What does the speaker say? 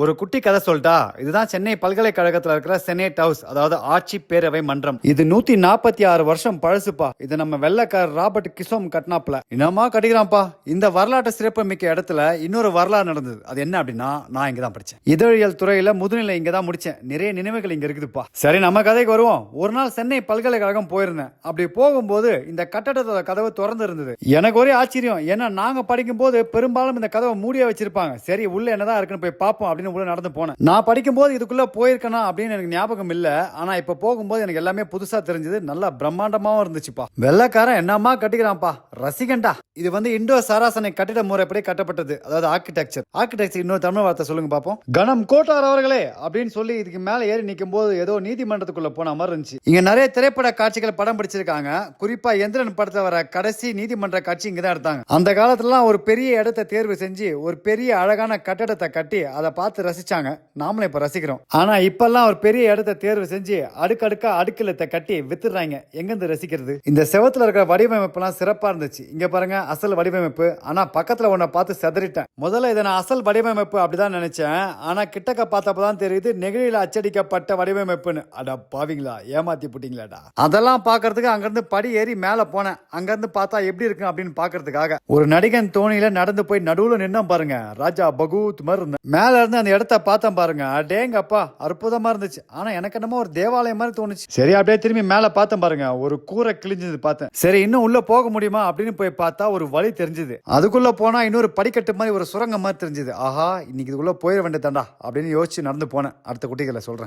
ஒரு குட்டி கதை சொல்லிட்டா இதுதான் சென்னை பல்கலைக்கழகத்துல இருக்கிற செனேட் ஹவுஸ் அதாவது ஆட்சி பேரவை மன்றம். இது நூத்தி நாற்பத்தி ஆறு வருஷம் பழசுப்பா. இது நம்ம வெள்ளக்கார் ராபர்ட் கிசோம் கட்டினாப்ல என்னமா கட்டிக்கிறான்ப்பா இந்த வரலாற்று சிறப்பு மிக்க இடத்துல இன்னொரு வரலாறு நடந்தது. அது என்ன அப்படின்னா நான் இங்க தான் படிச்சேன். இதழியல் துறையில முதுநிலை இங்க தான் முடிச்சேன். நிறைய நினைவுகள் இங்க இருக்குதுப்பா. சரி நம்ம கதைக்கு வருவோம். ஒரு நாள் சென்னை பல்கலைக்கழகம் போயிருந்தேன். அப்படி போகும்போது இந்த கட்டடத்தோட கதவு திறந்து இருந்தது எனக்கு ஒரே ஆச்சரியம். ஏன்னா நாங்க படிக்கும்போது பெரும்பாலும் இந்த கதவை மூடியே வச்சிருப்பாங்க. சரி உள்ள என்னதான் இருக்குன்னு போய் பார்ப்போம் அப்படின்னு உள்ள நடந்து போனேன். நான் படிக்கும்போது இதுக்குள்ள போயிருக்கேனா அப்படின்னு எனக்கு ஞாபகம் இல்லை. ஆனா இப்போ போகும்போது எனக்கு எல்லாமே புதுசா தெரிஞ்சது. நல்லா பிரம்மாண்டமாவும் இருந்துச்சுப்பா. வெள்ளக்காரன் என்னமா கட்டிக்கிறான்ப்பா? ரசிகண்டா இது வந்து இண்டோ சாராசனை கட்டிட முறைப்படி கட்டப்பட்டது. அதாவது ஆர்கிடெக்சர் ஆர்கிடெக்சர் இன்னொரு தமிழ் வார்த்தை சொல்லுங்க பார்ப்போம் கணம் கோட்டார் அவர்களே அப்படின்னு சொல்லி இதுக்கு மேலே ஏறி நிற்கும் போது ஏதோ நீதிமன்றத்துக்குள்ள போன மாதிரி இருந்துச்சு. இங்க நிறைய திரைப்பட காட்சிகள் படம் பிடிச்சிருக்காங்க. குறிப்பா எந்திரன் படத்தை வர கடைசி நீதிமன்ற காட்சி இங்கதான் எடுத்தாங்க. அந்த காலத்துலலாம் ஒரு பெரிய இடத்தை தேர்வு செஞ்சு ஒரு பெரிய அழகான கட்டடத்தை கட்டி அதை பார்த்து ரசிச்சாங்க. நாமளும் இப்போ ரசிக்கிறோம். ஆனா இப்பெல்லாம் ஒரு பெரிய இடத்தை தேர்வு செஞ்சு அடுக்கடுக்கா அடுக்கலத்தை கட்டி வித்துடுறாங்க. எங்கேருந்து ரசிக்கிறது? இந்த செவத்துல இருக்கிற வடிவமைப்புலாம் சிறப்பா இருந்துச்சு. இங்க பாருங்க அசல் வடிவமைப்பு. ஆனால் பக்கத்துல ஒன்றை பார்த்து செதறிட்டேன். முதல்ல இதை நான் அசல் வடிவமைப்பு அப்படிதான் நினைச்சேன். ஆனா கிட்டக்க பார்த்தப்பதான் தெரியுது நெகிழியில் அச்சடிக்கப்பட்ட வடிவமைப்புன்னு. அட பாவிங்களா ஏமாத்தி போட்டீங்களாடா. அதெல்லாம் பார்க்கறதுக்கு அங்கேருந்து படி ஏறி மேலே போனேன். அங்கேருந்து பார்த்தா எப்படி இருக்கு அப்படின்னு பார்க்கறதுக்காக. ஒரு நடிகன் தோணியில நடந்து போய் நடுவில் நின்னோம் பாருங்க ராஜா பகூத் மாதிரி இருந்தேன் மேல இருந்து அந்த இடத்த பார்த்தேன் பாருங்க. அடேங்கப்பா அற்புதமா இருந்துச்சு. ஆனா எனக்கு என்னமோ ஒரு தேவாலயம் மாதிரி தோணுச்சு. சரி அப்படியே திரும்பி மேல பார்த்தேன் பாருங்க. ஒரு கூரை கிழிஞ்சது பார்த்தேன். சரி இன்னும் உள்ள போக முடியுமா அப்படின்னு போய் பார்த்தா ஒரு வழி தெரிஞ்சது. அதுக்குள்ள போனா இன்னொரு படிக்கட்டு மாதிரி ஒரு சுரங்கம் மாதிரி தெரிஞ்சது. ஆஹா இன்னைக்கு இதுக்குள்ள போயிட வேண்டியதாண்டா அப்படின்னு யோசிச்சு நடந்து போனேன். அடுத்த குட்டிகளை சொல்றேன்.